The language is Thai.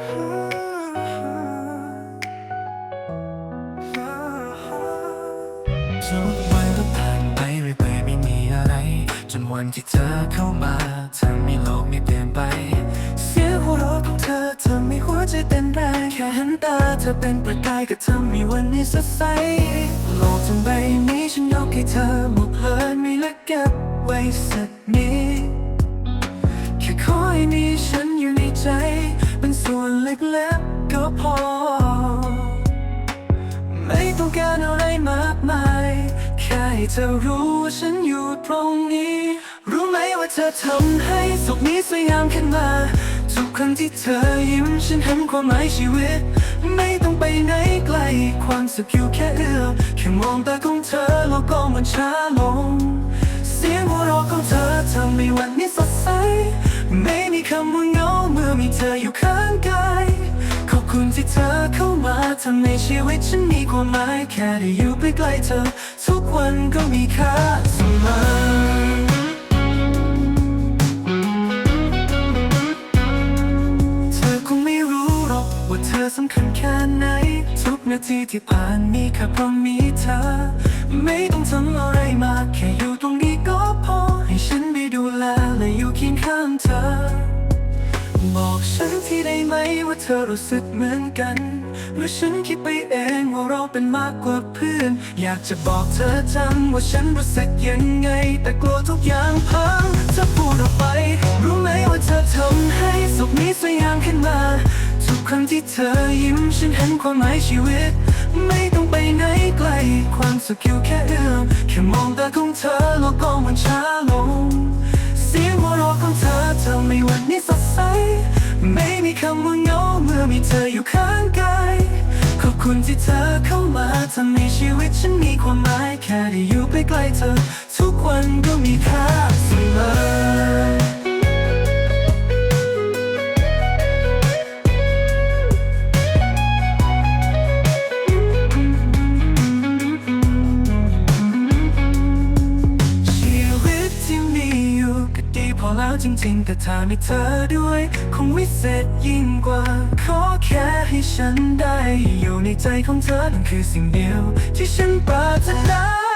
ทุกวันก็ผ่านไปเรื่อยๆไม่มีอะไร จนวันที่เธอเข้ามาทำให้โลกนี้เปลี่ยนไป เสียงหัวเราะของเธอทำให้หัวใจเต้นแรงแค่ห็นตาเธอเป็นประกายก็ทำให้วันนี้สดใสโลกทั้งใบนี้ฉันยกให้เธอหมดเลยไม่ละเก็บไว้สักนิดแค่ขอให้มีฉัน ต้องการอะไรมากมาย แค่ให้เธอรู้ว่าฉันอยู่ตรงนี้ รู้ไหมว่าเธอทำให้สุขนี้สวยงามขึ้นมาทุกครั้งที่เธอยิ้มฉันเห็นความหมายชีวิต ไม่ต้องไปไหนไกล ความสุขอยู่แค่เอื้อมแค่มองตาของเธอโลกก็มันช้าลง เสียงหัวเราะของเธอทำให้วันนี้สดใส ไม่มีคำว่าเหงาเมื่อมีเธออยู่ข้างกาย คุณที่เธอเข้ามาทำให้ชีวิตฉันมีความหมายแค่ได้อยู่ใกล้เธอ ทุกวันก็มีค่าเสมอเธอคงไม่รู้หรอกว่าเธอสำคัญแค่ไหน ทุกนาทีที่ผ่านมีแค่เพราะมีเธอ ไม่ต้องทำอะไรมาก แค่อยู่ตรงนี้ก็พอ ให้ฉันได้ดูแลและอยู่เคียงข้างเธอ บอกฉันที่ได้ไหมว่าเธอรู้สึกเหมือนกันหรือฉันคิดไปเองว่าเราเป็นมากกว่าเพื่อน อยากจะบอกเธอจังว่าฉันรู้สึกยังไง แต่กลัวทุกอย่างพังถ้าพูดออกไป รู้ไหมว่าเธอทำให้สุขนี้สวยงามขึ้นมา ทุกครั้งที่เธอยิ้มฉันเห็นความหมายชีวิต ไม่ต้องไปไหนไกลความสุขอยู่แคุณที่เธอเข้ามาทำให้ชีวิตฉันมีความหมายแค่ได้อยู่ใกล้ๆเธอ แล้วจริงๆ แต่ถ้ามีเธอด้วย คงวิเศษยิ่งกว่า ขอแค่ให้ฉันได้ อยู่ในใจของเธอนั่นคือสิ่งเดียว ที่ฉันปรารถนา